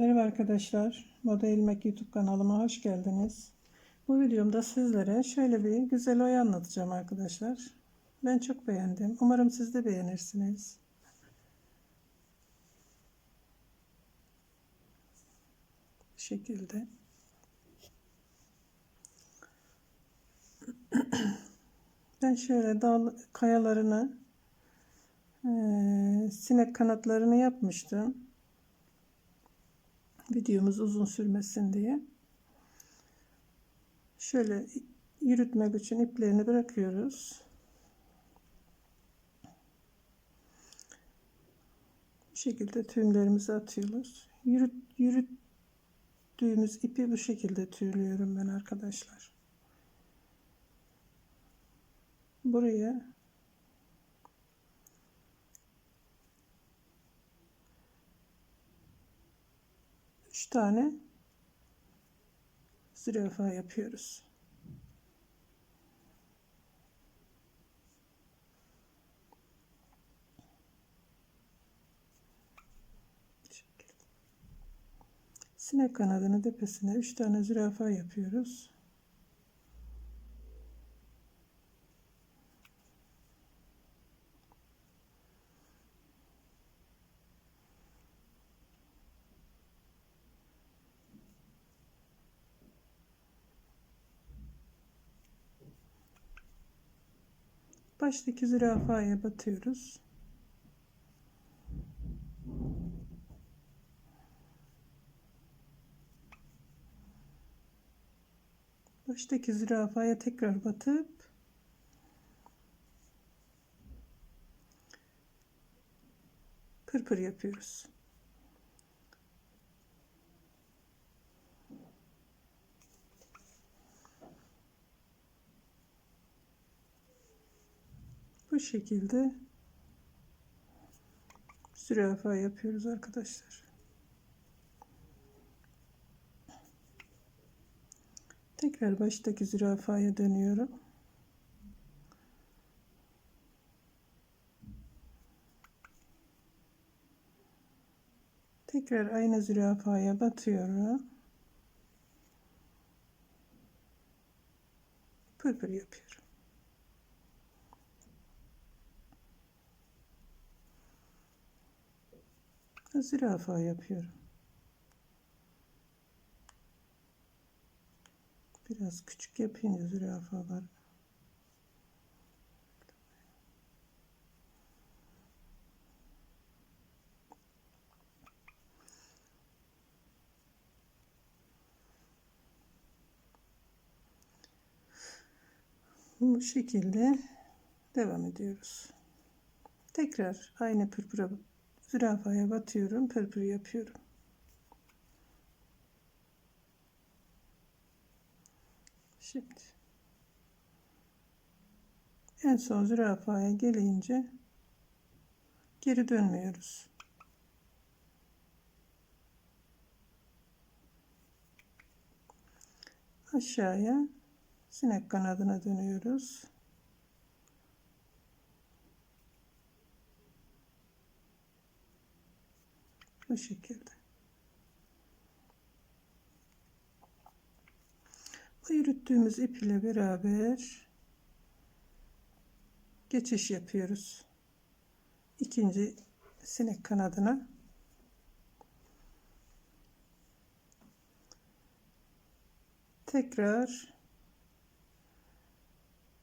Merhaba arkadaşlar. Moda İlmek YouTube kanalıma hoş geldiniz. Bu videomda sizlere şöyle bir güzel oya anlatacağım arkadaşlar. Ben çok beğendim. Umarım siz de beğenirsiniz. Bu şekilde. Ben şöyle dal kayalarını eee, sinek kanatlarını yapmıştım videomuz uzun sürmesin diye. Şöyle yürütmek için iplerini bırakıyoruz. Bu şekilde tüylerimizi atıyoruz. Yürüt, yürüttüğümüz ipi bu şekilde tüylüyorum ben arkadaşlar. Buraya 3 tane zürafa yapıyoruz. Sinek kanadını tepesine 3 tane zürafa yapıyoruz. Baştaki zürafaya batıyoruz. Baştaki zürafaya tekrar batıp pırpır yapıyoruz. Bu şekilde zürafa yapıyoruz arkadaşlar. Tekrar baştaki zürafaya dönüyorum. Tekrar aynı zürafaya batıyorum. Pırpır yapıyorum. Zürafa yapıyorum. Biraz küçük yapayım zürafalar. Bu şekilde devam ediyoruz. Tekrar aynı pırpıra zürafaya batıyorum pırpır yapıyorum. Şimdi. En son zürafaya gelince geri dönmüyoruz. Aşağıya sinek kanadına dönüyoruz Bu şekilde. Bu yürüttüğümüz ip ile beraber geçiş yapıyoruz. İkinci sinek kanadına. Tekrar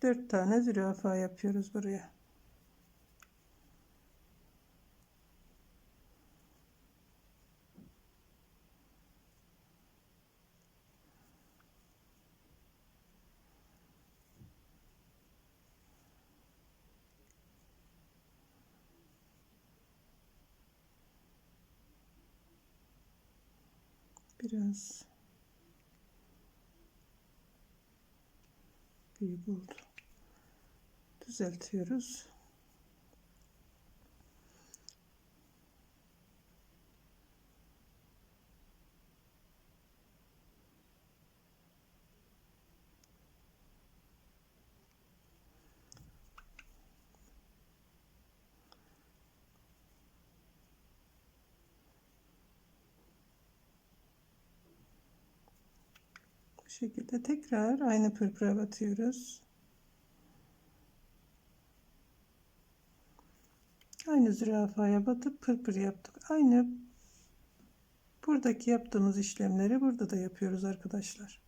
dört tane zürafa yapıyoruz buraya. Biraz büyük oldu. Düzeltiyoruz. Şekilde tekrar aynı pırpıra batıyoruz. Aynı zürafaya batıp pırpır yaptık. Aynı buradaki yaptığımız işlemleri burada da yapıyoruz arkadaşlar.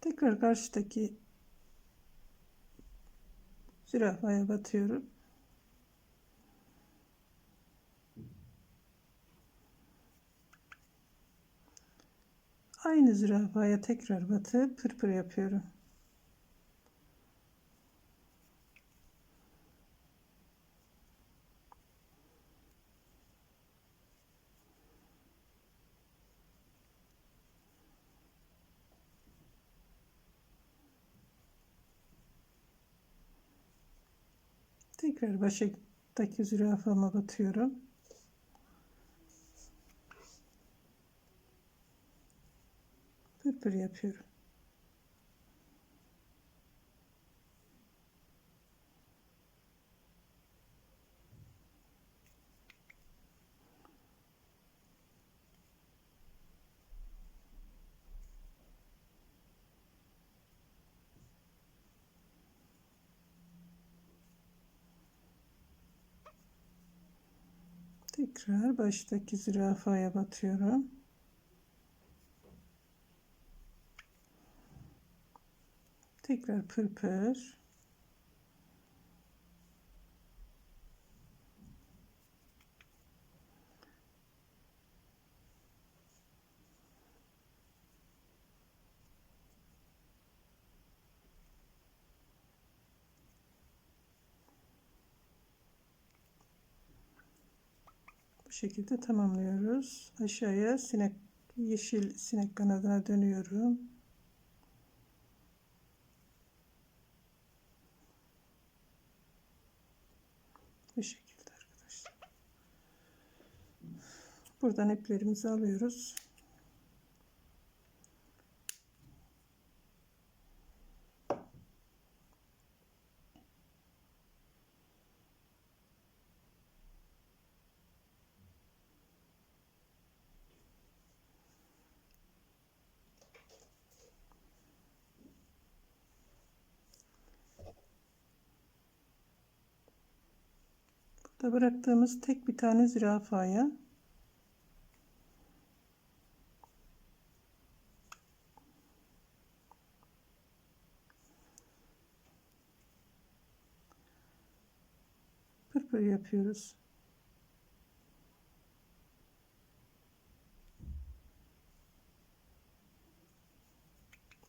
Tekrar karşıdaki zürafaya batıyorum. Aynı zürafaya tekrar batıp pırpır yapıyorum. Tekrar baştaki zürafama batıyorum. Pırpır yapıyorum. Tekrar baştaki zürafaya batıyorum. Tekrar pırpır. Bu şekilde tamamlıyoruz. Aşağıya sinek yeşil sinek kanadına dönüyorum. Bu şekilde arkadaşlar. Buradan iplerimizi alıyoruz. Burada bıraktığımız tek bir tane zürafaya pırpır yapıyoruz.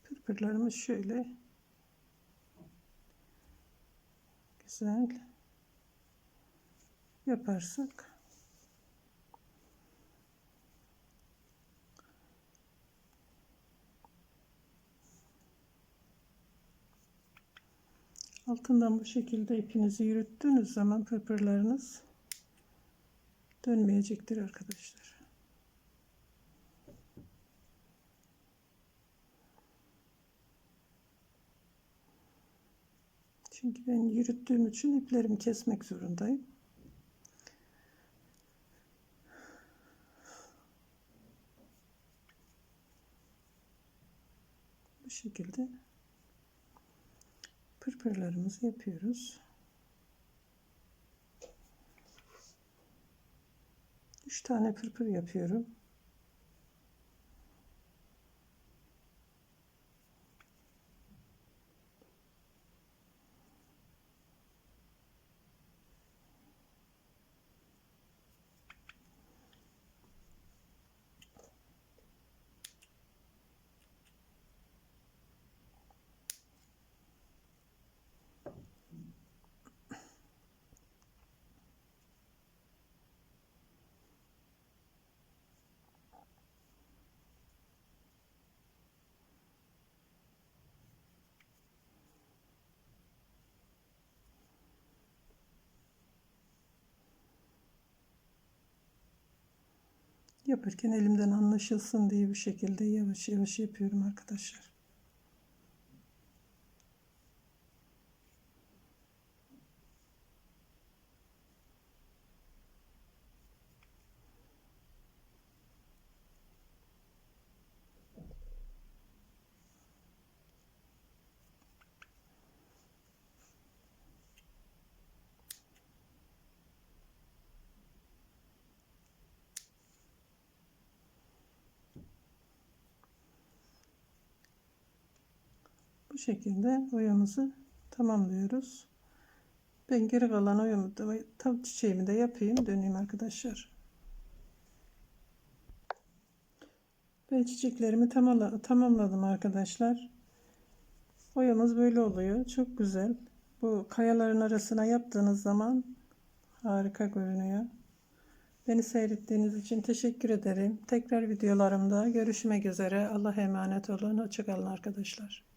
Pırpırlarımız şöyle güzel yaparsak altından bu şekilde ipinizi yürüttüğünüz zaman pırpırlarınız dönmeyecektir arkadaşlar. Çünkü ben yürüttüğüm için iplerimi kesmek zorundayım. Bu şekilde pırpırlarımızı yapıyoruz. 3 tane pırpır yapıyorum. Yaparken elimden anlaşılsın diye bir şekilde yavaş yavaş yapıyorum arkadaşlar. Bu şekilde oyamızı tamamlıyoruz. Ben geri kalan oyamı da tam çiçeğimi de yapayım döneyim arkadaşlar. Ben çiçeklerimi tamamla- tamamladım arkadaşlar. Oyamız böyle oluyor. Çok güzel. Bu kayaların arasına yaptığınız zaman harika görünüyor. Beni seyrettiğiniz için teşekkür ederim. Tekrar videolarımda görüşmek üzere. Allah'a emanet olun. Hoşçakalın arkadaşlar.